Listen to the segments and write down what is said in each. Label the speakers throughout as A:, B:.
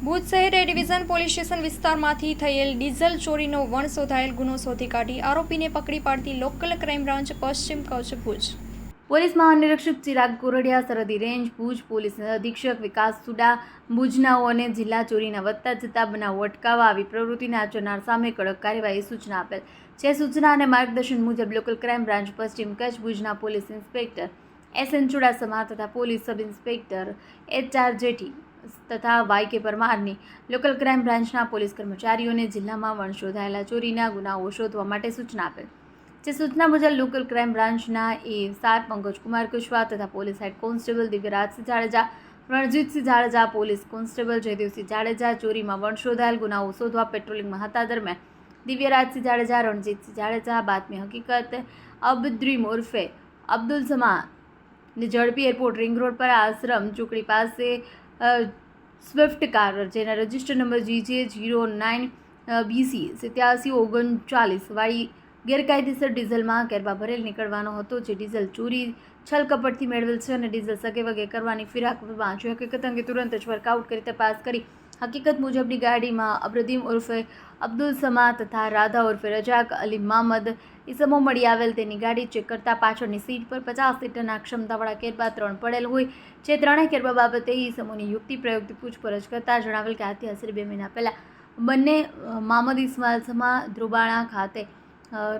A: ભુજ શહેર એ division police station વિસ્તારમાંથી થયેલ ડીઝલ ચોરીનો વણ શોધાયેલ ગુનો શોધી કાઢી આરોપીને પકડી પાડતી લોકલ ક્રાઇમ બ્રાન્ચ પશ્ચિમ કચ્છ ભુજ.
B: પોલીસ મહાનિરીક્ષક ચિરાગ કોરડિયા સરહદી રેન્જ ભુજ પોલીસ અધિક્ષક વિકાસ સુડા ભુજનાઓને જિલ્લા ચોરીના વધતા જતા બનાવો અટકાવવા આવી પ્રવૃત્તિને આચરનાર સામે કડક કાર્યવાહી સૂચના આપેલ છે. સૂચના અને માર્ગદર્શન મુજબ લોકલ ક્રાઇમ બ્રાન્ચ પશ્ચિમ કચ્છ ભુજના police inspector S N Chudasama તથા police sub inspector H R Jethi તથા વાય કે પરમારની લોકલ ક્રાઇમ બ્રાન્ચના પોલીસ કર્મચારીઓને જિલ્લામાં વણ શોધાયેલા ચોરીના ગુનાઓ શોધવા માટે સૂચના આપેલ જે સૂચના મુજબ, લોકલ ક્રાઇમ બ્રાન્ચના એ સાત પંકજકુમાર કુશવાહ તથા police head constable Divyarajsinh Jadeja, Ranjitsinh Jadeja, police constable Jaydevsinh Jadeja ચોરીમાં વણ શોધાયેલ ગુનાઓ શોધવા પેટ્રોલિંગમાં હતા દરમિયાન દિવ્યરાજસિંહ જાડેજા, રણજીતસિંહ જાડેજા, બાતમી હકીકત અબદ્રીમ ઉર્ફે અબ્દુલ સમા ને ઝડપી એરપોર્ટ રિંગ રોડ પર આશ્રમ ચોકડી પાસે સ્વિફ્ટ કાર જેના register number GJ zero nine BC સિત્યાસી ઓગણચાલીસ વાળી ગેરકાયદેસર ડીઝલમાં કેરબા ભરેલ નીકળવાનો હતો જે ડીઝલ ચોરી છલકપટથી મેળવેલ છે અને ડીઝલ સગે વગે કરવાની ફિરાકમાં જો હકીકત અંગે તુરંત જ વર્કઆઉટ કરી તપાસ કરી હકીકત મુજબની ગાડીમાં અબ્રદીમ ઉર્ફે અબ્દુલ સમા તથા રાધા ઉર્ફે રજાક અલી મામદ ઇસમો મળી આવેલ તેની ગાડી ચેક કરતા પાછળની સીટ પર પચાસ લીટરના ક્ષમતાવાળા કેરબા ત્રણ પડેલ હોય, જે ત્રણેય કેરબા બાબતે ઇસમોની યુક્તિ પ્રયુક્તિ પૂછપરછ કરતાં જણાવેલ કે આથી આશરે બે મહિના પહેલાં બંને મામદ ઇસ્માલ સમા ધ્રુબાણા ખાતે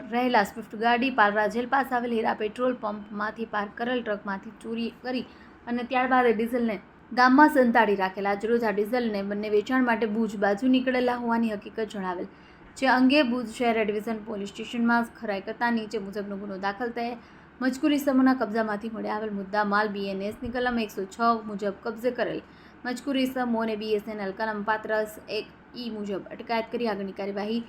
B: રહેલા સ્વિફ્ટ ગાડી પાલરા જેલ પાસે આવેલ હીરા પેટ્રોલ પંપમાંથી પાર્ક કરેલ ટ્રકમાંથી ચોરી કરી અને ત્યારબાદ ડીઝલને ગામમાં સંતાડી રાખેલા આજરોજ આ ડીઝલને બંને વેચાણ માટે ભુજ બાજુ નીકળેલા હોવાની હકીકત જણાવેલ. જે અંગે ભુજ શહેર એડવિઝન પોલીસ સ્ટેશનમાં ખરાઈ કરતા નીચે મુજબનો ગુનો દાખલ થયે મજકૂરી સમૂહના કબજામાંથી મળી આવેલ મુદ્દા માલ બીએનએસની કલમ એકસો છ મુજબ કબજે કરેલ. મજકૂરી સમૂહને બીએસએનએલ કલમ પાત્ર એક ઈ મુજબ અટકાયત કરી આગળની કાર્યવાહી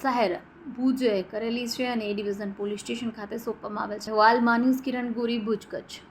B: શહેર ભુજે કરેલી છે અને એ ડિવિઝન પોલીસ સ્ટેશન ખાતે સોંપવામાં આવેલ છે. હાલમાં ન્યૂઝ કિરણ ગોરી, ભુજ કચ્છ.